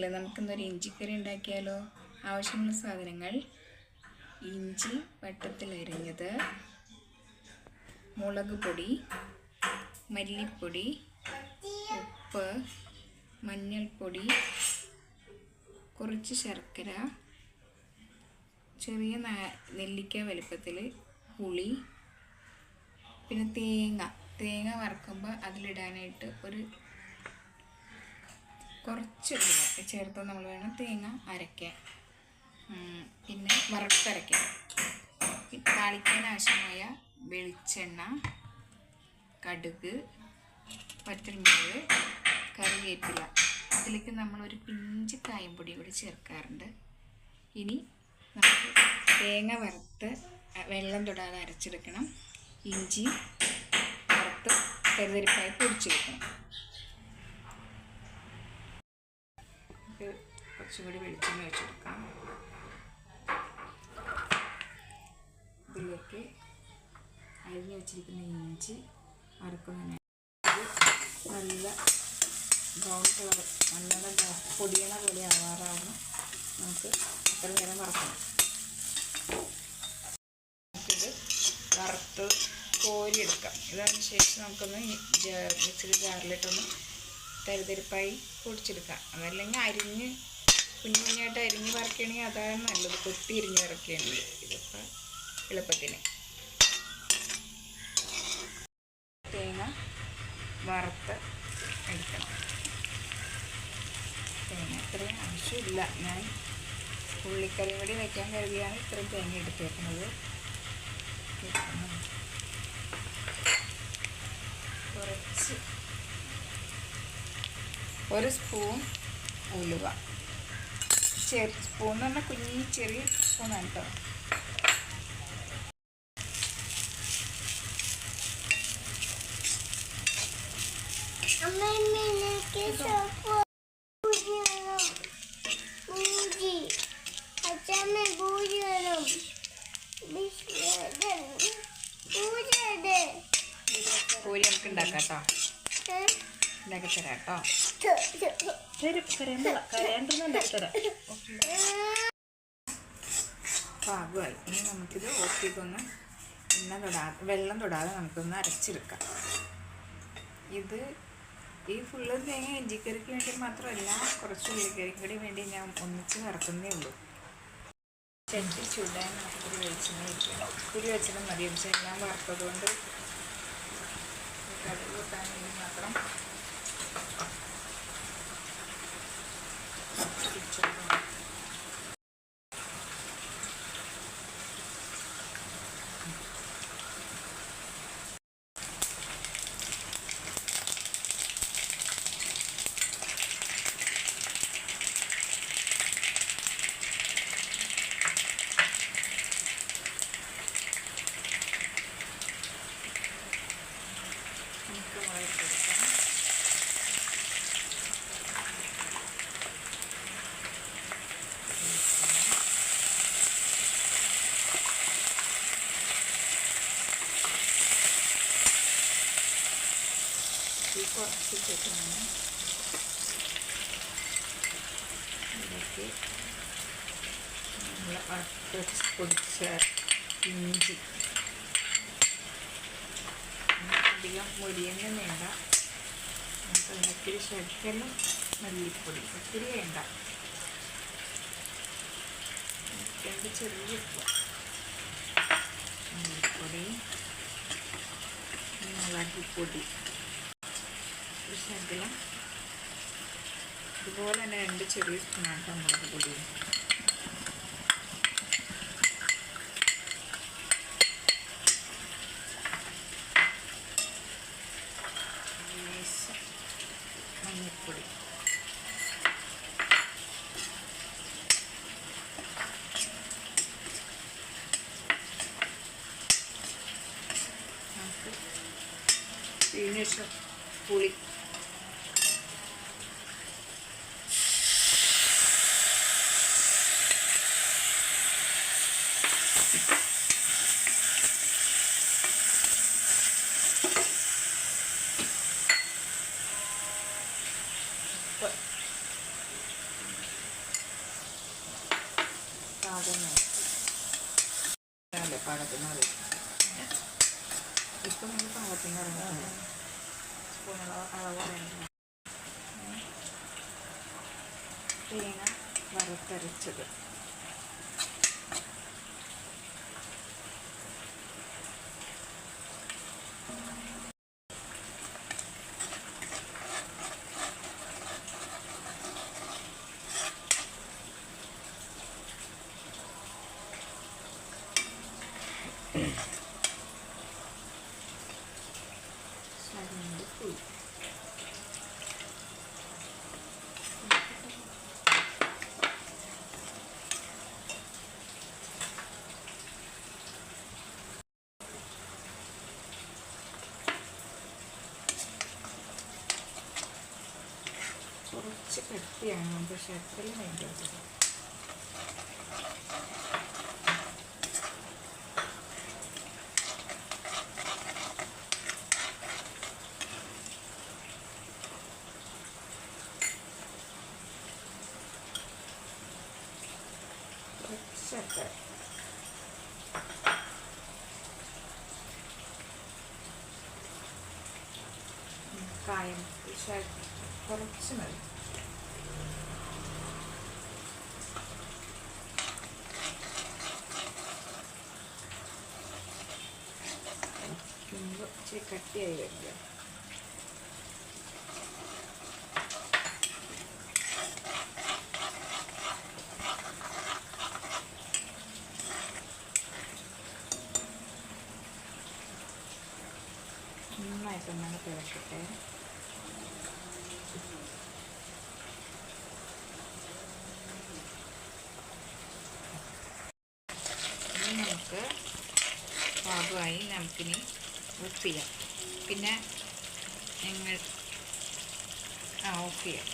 സുഹൃത്തുക്കളെ നമുക്കിന്നൊരു ഇഞ്ചിക്കറി ഉണ്ടാക്കിയാലോ? ആവശ്യമുള്ള സാധനങ്ങൾ. ഇഞ്ചി വട്ടത്തിൽ അരിഞ്ഞത്. മുളക് പൊടി മല്ലിപ്പൊടി ഉപ്പ് മഞ്ഞൾപ്പൊടി കുറച്ച് ശർക്കര ചെറിയ നെല്ലിക്ക വലുപ്പത്തിൽ പുളി പിന്നെ തേങ്ങ. തേങ്ങ വറക്കുമ്പോൾ അതിലിടാനായിട്ട് ഒരു കുറച്ച് ചേർത്ത് നമ്മൾ വേണം തേങ്ങ അരയ്ക്കാൻ പിന്നെ വറുത്തരയ്ക്കാൻ താളിക്കാൻ ആവശ്യമായ വെളിച്ചെണ്ണ കടുക് പച്ചമുളക് കറിവേപ്പില. ഇതിലേക്ക് നമ്മളൊരു പിഞ്ച് കായംപൊടി കൂടി ചേർക്കാറുണ്ട്. ഇനി നമുക്ക് തേങ്ങ വറുത്ത് വെള്ളം തൊടാതെ അരച്ചെടുക്കണം. ഇഞ്ചി വറുത്ത് കരുതരിപ്പായി പൊടിച്ചെടുക്കണം. കുറച്ചും കൂടി വെളിച്ചെണ്ണ വെച്ചെടുക്കാം ഇതിലേക്ക് അരിഞ്ഞു വെച്ചിരിക്കുന്ന ഇഞ്ചി വറുക്കുന്നതിന് നല്ല ബ്രൗൺ കളർ നല്ല പൊടിയണ പോലെ ആവാറാവണം. നമുക്ക് അത്ര നേരം വറക്കണം. നമുക്കിത് വറുത്ത് കോരിയെടുക്കാം. ഇതിന് ശേഷം നമുക്കൊന്ന് മിക്സിയുടെ ജാറിലിട്ടൊന്ന് തരിതരിപ്പായി പൊടിച്ചെടുക്കാം. അതല്ലെങ്കിൽ അരിഞ്ഞ് കുഞ്ഞു കുഞ്ഞായിട്ട് അരിഞ്ഞ് വറക്കുകയാണെങ്കിൽ അതാണ് നല്ലത്. കൊത്തി അരിഞ്ഞ് വറക്കുകയാണെങ്കിൽ ഇതിപ്പോൾ എളുപ്പത്തിന്. തേങ്ങ വറുത്ത് എടുക്കണം. തേങ്ങ ഇത്രയും ആവശ്യമില്ല. ഞാൻ ഉള്ളിക്കറി കൂടി വയ്ക്കാൻ കരുതിയാണ് ഇത്രയും തേങ്ങ എടുത്തേക്കുന്നത്. കുറച്ച് ഒരു സ്പൂൺ ഉലുവ. ചെറിയ സ്പൂൺ എന്ന് പറഞ്ഞാൽ കുഞ്ഞി ചെറിയ സ്പൂണാണ് കേട്ടോ കോരി നമുക്ക് ഉണ്ടാക്കാം കേട്ടോ ഉണ്ടാക്കി തരാം കേട്ടോ പാകമായി ഇനി നമുക്കിത് ഓഫ് എണ്ണ തൊടാതെ വെള്ളം തൊടാതെ നമുക്കൊന്ന് അരച്ചെടുക്കാം. ഇത് ഈ ഫുള്ള് തേങ്ങ ഇഞ്ചിക്കറിക്ക് വേണ്ടി മാത്രമല്ല കുറച്ച് ഉള്ളിക്കറിക്ക് കൂടി വേണ്ടി ഞാൻ ഒന്നിച്ച് വറക്കുന്നേ ഉള്ളൂ. ചെട്ടി ചൂടാൻ നമുക്കൊരു വെളിച്ചെണ്ണ ഇരിക്കണം കുരി വെച്ചിട്ട് മതി. വെച്ചാൽ ഞാൻ വറുത്തത് കൊണ്ട് കടുക് കൂട്ടാൻ വേണ്ടി മാത്രം ഇച്ചിരി നമുക്ക് വഴറ്റെടുക്കാം ഈ ചേർക്കണം ഇതിലേക്ക് നമ്മൾ അരച്ച് പൊടിച്ച ഇഞ്ചി. അധികം മുരിയൊന്നും വേണ്ട നമുക്ക് ഒത്തിരി ശർക്കര മല്ലിപ്പൊടി ഒത്തിരി വേണ്ട രണ്ട് ചെറിയ മല്ലിപ്പൊടി മുളക് പൊടി ഒരു ഇതുപോലെ തന്നെ രണ്ട് ചെറിയ സ്പൂണാട്ടം മുളക് പൊടി. മഞ്ഞൾപ്പൊടി. നമുക്ക് പുളി. പാകത്തിന് ഇപ്പം നമ്മൾ പാകത്തിന് തേങ്ങ വറുത്തരച്ചത്. കുറച്ച് കട്ടിയാണ്. പക്ഷെ അത്രയും വേണ്ടത് şeker. Kaym, şeker, korupçu mu? Şimdi çekakliye şey veriyorum. തിളക്കട്ടെ നമുക്ക് പാകമായി നമുക്കിനി ഓഫ് ചെയ്യാം. പിന്നെ നിങ്ങൾ ആ ഓഫ് ചെയ്യാം.